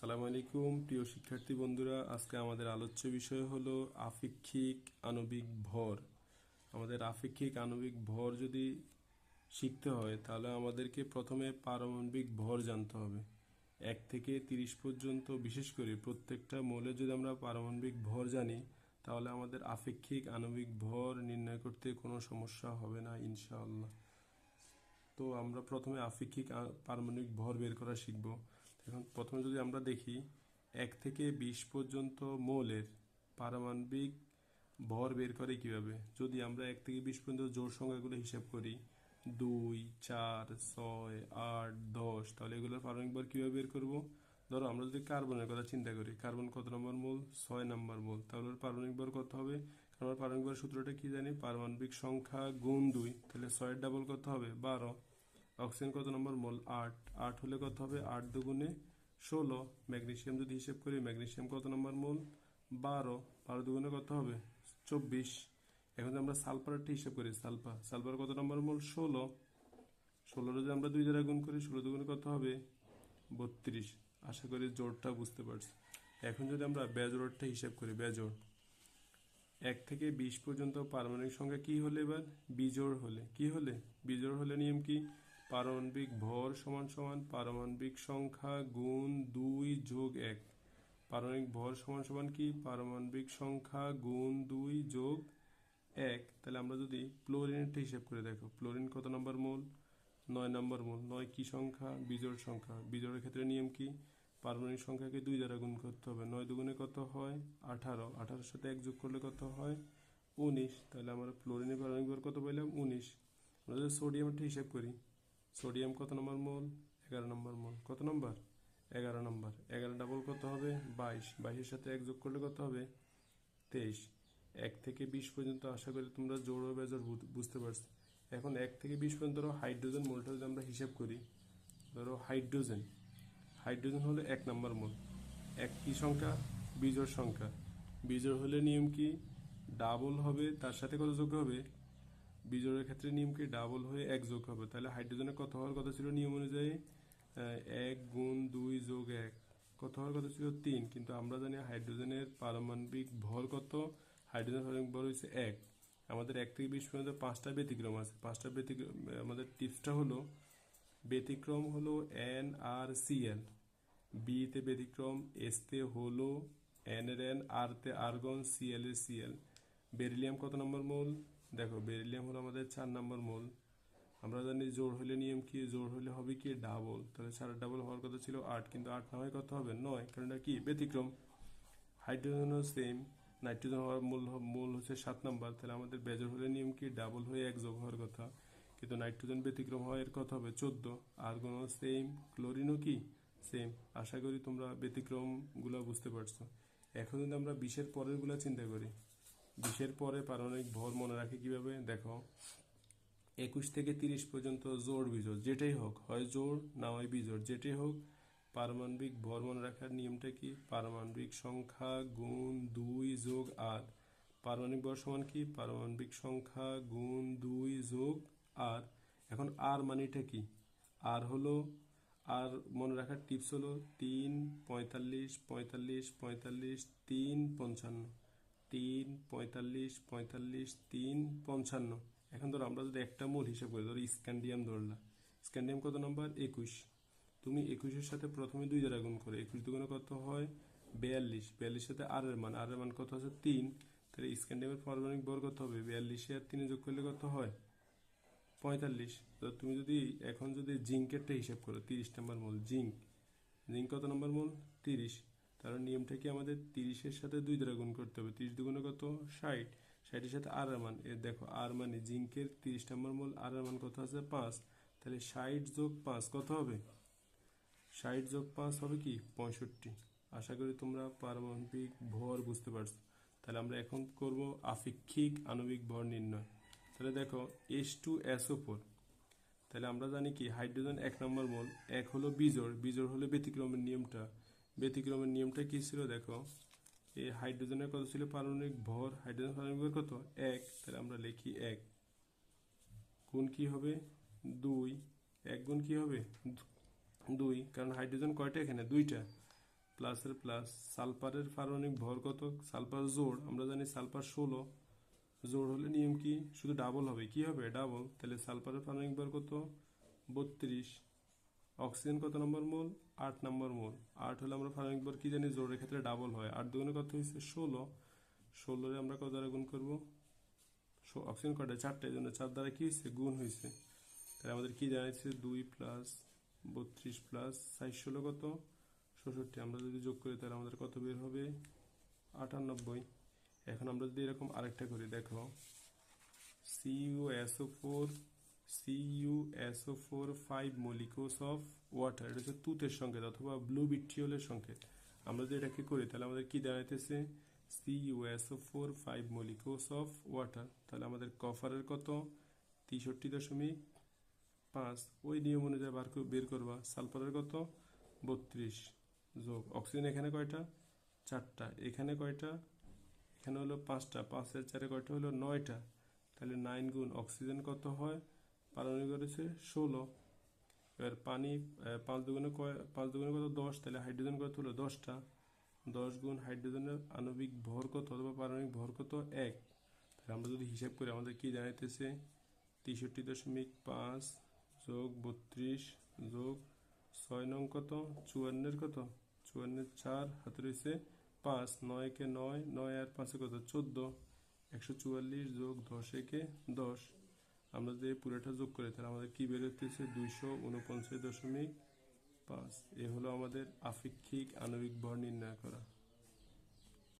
সালাম আলাইকুম, প্রিয় শিক্ষার্থী বন্ধুরা। আজকে আমাদের আলোচ্য বিষয় হলো আপেক্ষিক আণবিক ভর। আমাদের আপেক্ষিক আণবিক ভর যদি শিখতে হয়, তাহলে আমাদেরকে প্রথমে পারমাণবিক ভর জানতে হবে। এক থেকে তিরিশ পর্যন্ত, বিশেষ করে প্রত্যেকটা মৌলে যদি আমরা পারমাণবিক ভর জানি, তাহলে আমাদের আপেক্ষিক আণবিক ভর নির্ণয় করতে কোনো সমস্যা হবে না, ইনশাআল্লাহ। তো আমরা প্রথমে আপেক্ষিক পারমাণবিক ভর বের করা শিখব। এখন প্রথমে যদি আমরা দেখি, এক থেকে বিশ পর্যন্ত মৌলের পারমাণবিক ভর বের করে কীভাবে? যদি আমরা এক থেকে বিশ পর্যন্ত জোর সংখ্যাগুলো হিসাব করি, দুই, চার, ছয়, আট, দশ, তাহলে এগুলোর পারমাণবিক ভর কীভাবে বের করব? ধরো আমরা যদি কার্বনের কথা চিন্তা করি, কার্বন কত নম্বর মোল? ছয় নম্বর মোল। তাহলে পারমাণবিক ভর কত হবে? কারণ পারমাণবিক ভর সূত্রটা কি জানি? পারমাণবিক সংখ্যা গুণ দুই। তাহলে ছয়ের ডাবল কত হবে? বারো। অক্সিজেন কত নম্বর? মোল আট। আট হলে কত হবে? আট দুগুণে ষোলো। ম্যাগনেসিয়াম যদি হিসেব করি ম্যাগনেসিয়াম কত নম্বর মোল? বারো। বারো দুগুণে কত হবে? চব্বিশ। এখন যদি আমরা সালফারটা হিসেব করি, সালফার। সালফার কত নম্বর মোল? ষোলো। ষোলো যদি আমরা দুই দ্বারা গুণ করি, ষোলো দুগুণে কত হবে? বত্রিশ। আশা করি জোরটা বুঝতে পারছি। এখন যদি আমরা বেজোরটা হিসেব করি বেজোড় এক থেকে বিশ পর্যন্ত পারমাণবিক সংখ্যা কি হলে এবার? বিজোড় হলে। কি হলে? বিজোড় হলে নিয়ম কি? পারমাণবিক ভর সমান সমান পারমাণবিক সংখ্যা গুণ দুই যোগ এক। পারমাণবিক ভর সমান সমান কি? পারমাণবিক সংখ্যা গুণ দুই যোগ এক। তাহলে আমরা যদি ফ্লোরিনটা হিসাব করে দেখো ফ্লোরিন কত নম্বর মোল? নয় নম্বর মোল। নয় কি সংখ্যা? বিজোড় সংখ্যা। বিজোড়ের ক্ষেত্রে নিয়ম কি? পারমাণবিক সংখ্যাকে দুই দ্বারা গুণ করতে হবে। নয় দুগুণে কত হয়? আঠারো। আঠারোর সাথে এক যোগ করলে কত হয়? উনিশ। তাহলে আমরা ফ্লোরিনের পারমাণবিক ভর কত পেলাম উনিশ। আমরা যদি সোডিয়ামটা হিসাব করি সোডিয়াম কত নম্বর মোল? এগারো নম্বর মোল। কত নম্বর? এগারো নম্বর। এগারো ডাবল কত হবে? বাইশ। বাইশের সাথে এক যোগ করলে কত হবে? তেইশ। এক থেকে বিশ পর্যন্ত আশা করি তোমরা ও বেজোর বুঝ- বুঝতে পারছ। এখন এক থেকে বিশ পর্যন্ত ধরো হাইড্রোজেন মোলটা যদি আমরা হিসাব করি, ধরো হাইড্রোজেন। হাইড্রোজেন হলো এক নম্বর মোল। এক কি সংখ্যা? বিজোড় সংখ্যা। বিজোড় হলে নিয়ম কি? ডাবল হবে, তার সাথে কত যোগ হবে? বিজোড়ের ক্ষেত্রে নিয়মকে ডাবল হয়ে এক যোগ হবে। তাহলে হাইড্রোজেনের কত হওয়ার কথা ছিল? নিয়ম অনুযায়ী এক গুণ দুই যোগ এক। কত হওয়ার কথা ছিল? তিন। কিন্তু আমরা জানি হাইড্রোজেনের পারমাণবিক ভর কত? হাইড্রোজেন পারমাণবিক ভর হচ্ছে এক। আমাদের এক থেকে বিশ পর্যন্ত পাঁচটা ব্যতিক্রম আছে। পাঁচটা ব্যতিক্রম আমাদের টিপসটা হলো, ব্যতিক্রম হলো এন আর সি এল বিতে ব্যতিক্রম এসতে হলো এন এর এন আর তে আর্গন সি এল এর সি এল বেরিলিয়াম কত নম্বর মোল? দেখো, বেরিলিয়াম হলো আমাদের চার নম্বর মোল। আমরা জানি জোর হলে নিয়ম কি, জোর হলে হবে কি? ডাবল। তাহলে চার ডাবল হওয়ার কথা ছিল আট, কিন্তু আট না হয় কত হবে? নয়। কারণ এটা কি? ব্যতিক্রম। হাইড্রোজেনও সেম নাইট্রোজেন হওয়ার মূল মূল হচ্ছে সাত নাম্বার। তাহলে আমাদের বেজর হলে নিয়ম কি? ডাবল হয়ে এক যোগ হওয়ার কথা। কিন্তু নাইট্রোজেন ব্যতিক্রম হয় এর কথা হবে? চোদ্দ। আর্গনও সেম ক্লোরিনও কি? সেম আশা করি তোমরা ব্যতিক্রমগুলা বুঝতে পারছ। এখন যদি আমরা বিশের পরেরগুলা চিন্তা করি বিশের পরে পারমাণবিক ভর মনে রাখে কীভাবে? দেখো, একুশ থেকে তিরিশ পর্যন্ত জোর বিজোড়, যেটাই হোক, হয় জোর না হয় বিজোড়, যেটাই হোক, পারমাণবিক ভর মনে রাখার নিয়মটা কি? পারমাণবিক সংখ্যা গুণ দুই যোগ আট। পারমাণবিক ভর সমান কি? পারমাণবিক সংখ্যা গুণ দুই যোগ আর এখন আর মানিটা কি? আর হলো, আর মনে রাখার টিপস হলো তিন পঁয়তাল্লিশ পঁয়তাল্লিশ পঁয়তাল্লিশ, তিন পঞ্চান্ন। তিন, পঁয়তাল্লিশ পঁয়তাল্লিশ, তিন, পঞ্চান্ন। এখন ধরো আমরা যদি একটা মূল হিসাব করি, ধরো স্ক্যান্ডিয়াম ধরলাম স্ক্যান্ডিয়াম কত নম্বর? একুশ। তুমি একুশের সাথে প্রথমে দুই দ্বারা গুণ করে। একুশ দুগুণে কত হয়? বিয়াল্লিশ। বিয়াল্লিশ সাথে আর এর মান। আর এর মান কত আছে? তিন। তাহলে স্ক্যান্ডিয়ামের পারমাণবিক ভর কত হবে? বিয়াল্লিশে আর তিনে যোগ করলে কত হয়? পঁয়তাল্লিশ। তো তুমি যদি এখন যদি জিঙ্কেরটা হিসাব করো, তিরিশ নম্বর মোল, জিঙ্ক। জিঙ্ক কত নম্বর মোল? তিরিশ। তার নিয়মটা কি আমাদের তিরিশের সাথে দুই দ্বারা গুণ করতে হবে? তিরিশ দুগুণে কত? ষাট। ষাটের সাথে আর মান। এর দেখো, আর মানে জিঙ্কের তিরিশ নম্বর মোল, আর মান কত আছে? পাঁচ। তাহলে ষাট যোগ পাঁচ কত হবে? ষাট যোগ পাঁচ হবে কি? পঁয়ষট্টি। আশা করি তোমরা পারমাণবিক ভর বুঝতে পারছ। তাহলে আমরা এখন করব আপেক্ষিক আণবিক ভর নির্ণয়। তাহলে দেখো এস টু এসও ফোর তাহলে আমরা জানি কি? হাইড্রোজেন এক নম্বর মোল, এক হলো বিজোড়। বিজোড় হলে ব্যতিক্রমের নিয়মটা ব্যতিক্রমের নিয়মটা কি ছিল? দেখো এই হাইড্রোজেনের কত ছিল? পারমাণবিক ভর, হাইড্রোজেন পারমাণবিক ভর কত? এক। তাহলে আমরা লিখি এক। গুণ কি হবে? দুই। এক গুণ কি হবে? দুই। কারণ হাইড্রোজেন কয়টা এখানে? দুইটা। প্লাসের প্লাস। সালফারের পারমাণবিক ভর কত? সালফার জোড়। আমরা জানি সালফার ষোলো। জোড় হলে নিয়ম কি? শুধু ডাবল হবে। কি হবে? ডাবল তাহলে সালফারের পারমাণবিক ভর কত? বত্রিশ। অক্সিজেন কত নম্বর মোল? আট নম্বর মোল। আট হলে আমরা পারমাণবিক ভর কি জানি? জোড়ের ক্ষেত্রে ডাবল হয়। আট দুগুণে কত হয়েছে? ষোলো। ষোলোরে আমরা কত দ্বারা গুণ করব? অক্সিজেন কয়টা চারটে জন্য চার দ্বারা কি হয়েছে? গুণ হয়েছে। তাহলে আমাদের কি জানাইছে? দুই প্লাস বত্রিশ প্লাস সাইজ ষোলো কত? ষষট্টি। আমরা যদি যোগ করি, তাহলে আমাদের কত বের হবে? আটানব্বই। এখন আমরা যদি এরকম আরেকটা করি, দেখো। C U S O four C U S O four five molecules of water এটা হচ্ছে তুতের সংকেত অথবা ব্লু বিট্রিয়লের সংকেত। আমরা যদি এটাকে করি, তাহলে আমাদের কি দাঁড়াইতেছে? C U S O four five molecules of water তাহলে আমাদের কফারের কত? তেষট্টি দশমিক পাঁচ। ওই নিয়ম অনুযায়ী বার বের করবা। সালফারের কত? বত্রিশ। যোগ। অক্সিজেন এখানে কয়টা? চারটা। এখানে কয়টা? এখানে হলো পাঁচটা। পাঁচের চারে কয়টা হলো? নয়টা। তাহলে নাইন গুণ অক্সিজেন কত হয়? পারমাণবিক করেছে ষোলো। এবার পানি পাঁচ দুগুণে কয়, পাঁচ দুগুণে কত? দশ। তাহলে হাইড্রোজেন কত হলো? দশটা। দশ গুণ হাইড্রোজেনের আণবিক ভর কত অথবা পারমাণবিক ভর কত? এক। তাহলে আমরা যদি হিসাব করি, আমাদের কি জানাইতেছে? তেষট্টি দশমিক পাঁচ যোগ বত্রিশ যোগ ছয় নং কত? চুয়ান্নের কত? চুয়ান্নের চার হাতে রয়েছে পাঁচ। নয় নয়কে নয় নয় আর পাঁচে কত? চোদ্দ। একশো চুয়াল্লিশ যোগ দশ একে দশ। আমরা যদি পুরোটা যোগ করি, তাহলে আমাদের কি বেরোতেছে দুইশো উনপঞ্চাশ দশমিক পাঁচ। এ হলো আমাদের আপেক্ষিক আণবিক ভর নির্ণয় করা।